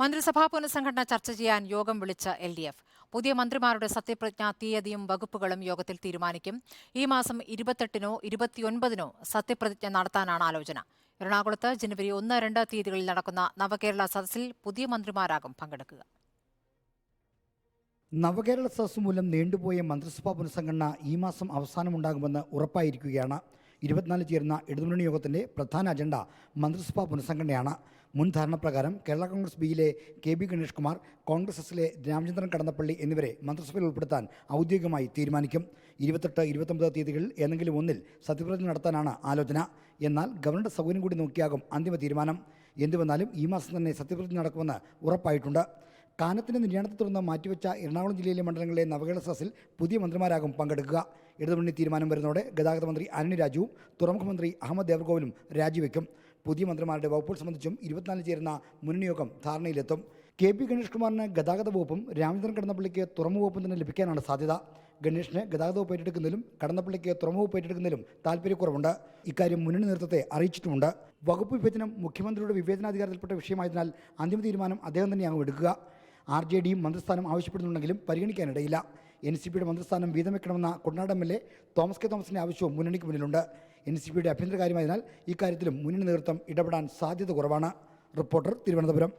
മന്ത്രിസഭാ പുനഃസംഘടന ചർച്ച ചെയ്യാൻ യോഗം വിളിച്ച എൽ ഡി എഫ്. പുതിയ മന്ത്രിമാരുടെ സത്യപ്രതിജ്ഞാ തീയതിയും വകുപ്പുകളും യോഗത്തിൽ തീരുമാനിക്കും. ഈ മാസം ഇരുപത്തെട്ടിനോ ഇരുപത്തിയൊൻപതിനോ സത്യപ്രതിജ്ഞ നടത്താനാണ് ആലോചന. എറണാകുളത്ത് ജനുവരി ഒന്ന് രണ്ട് തീയതികളിൽ നടക്കുന്ന നവകേരള സദസ്സിൽ പുതിയ മന്ത്രിമാരാകും പങ്കെടുക്കുക. നവകേരള സദസ് മൂലം നീണ്ടുപോയ മന്ത്രിസഭാ പുനഃസംഘടന ഈ മാസം അവസാനമുണ്ടാകുമെന്ന് ഉറപ്പായിരിക്കുകയാണ്. ഇരുപത്തിനാല് ചേരുന്ന ഇടതുമുന്നണി യോഗത്തിന്റെ പ്രധാന അജണ്ട മന്ത്രിസഭാ പുനഃസംഘടനയാണ്. മുൻ ധാരണപ്രകാരം കേരള കോൺഗ്രസ് ബിയിലെ കെ ബി ഗണേഷ് കുമാർ കോൺഗ്രസ് എസിലെ രാമചന്ദ്രൻ കടന്നപ്പള്ളി എന്നിവരെ മന്ത്രിസഭയിൽ ഉൾപ്പെടുത്താൻ ഔദ്യോഗികമായി തീരുമാനിക്കും. ഇരുപത്തെട്ട് ഇരുപത്തൊമ്പത് തീയതികളിൽ ഏതെങ്കിലും ഒന്നിൽ സത്യപ്രതിജ്ഞ നടത്താനാണ് ആലോചന. എന്നാൽ ഗവർണറുടെ സൗകര്യം കൂടി നോക്കിയാകും അന്തിമ തീരുമാനം. എന്തുവന്നാലും ഈ മാസം തന്നെ സത്യപ്രതിജ്ഞ നടക്കുമെന്ന് ഉറപ്പായിട്ടുണ്ട്. കാനത്തിന്റെ നിര്യാണത്തെ തുടർന്ന് മാറ്റിവെച്ച എറണാകുളം ജില്ലയിലെ മണ്ഡലങ്ങളിലെ നവകേരള സദസ്സിൽ പുതിയ മന്ത്രിമാരാകും പങ്കെടുക്കുക. ഇടതുമുന്നണി തീരുമാനം വരുന്നതോടെ ഗതാഗത മന്ത്രി അനിൽ രാജുവും തുറമുഖ മന്ത്രി അഹമ്മദ് ദേവർകോവിലും രാജിവെക്കും. പുതിയ മന്ത്രിമാരുടെ വകുപ്പുകൾ സംബന്ധിച്ചും ഇരുപത്തിനാലിന് ചേരുന്ന മുന്നണി യോഗം ധാരണയിലെത്തും. കെ പി ഗണേഷ് കുമാറിന് ഗതാഗത വകുപ്പും രാമചന്ദ്രൻ കടന്നപ്പള്ളിക്ക് തുറമുഖ വകുപ്പും തന്നെ ലഭിക്കാനാണ് സാധ്യത. ഗണേഷിന് ഗതാഗത വകുപ്പ് ഏറ്റെടുക്കുന്നതിലും കടന്നപ്പള്ളിക്ക് തുറമുഖ വകുപ്പ് ഏറ്റെടുക്കുന്നതിലും താല്പര്യക്കുറവുണ്ട്. ഇക്കാര്യം മുന്നണി നേതൃത്വത്തെ അറിയിച്ചിട്ടുമുണ്ട്. വകുപ്പ് വിഭജനം മുഖ്യമന്ത്രിയുടെ വിവേചനാധികാരത്തിൽപ്പെട്ട വിഷയമായതിനാൽ അന്തിമ തീരുമാനം അദ്ദേഹം തന്നെയാകും എടുക്കുക. ആർ ജെ ഡിയും മന്ത്രിസ്ഥാനം ആവശ്യപ്പെടുന്നുണ്ടെങ്കിലും പരിഗണിക്കാനിടയില്ല. എൻ സി പിയുടെ മന്ത്രിസ്ഥാനം വീതം വെക്കണമെന്ന കൊണ്ടാട M L A Thomas K തോമസിന്റെ ആവശ്യവും മുന്നണിക്ക് മുന്നിലുണ്ട്. എൻ സി പിയുടെ ആഭ്യന്തരകാര്യമായതിനാൽ ഇക്കാര്യത്തിലും മുന്നണി നേതൃത്വം ഇടപെടാൻ സാധ്യത കുറവാണ്. റിപ്പോർട്ടർ തിരുവനന്തപുരം.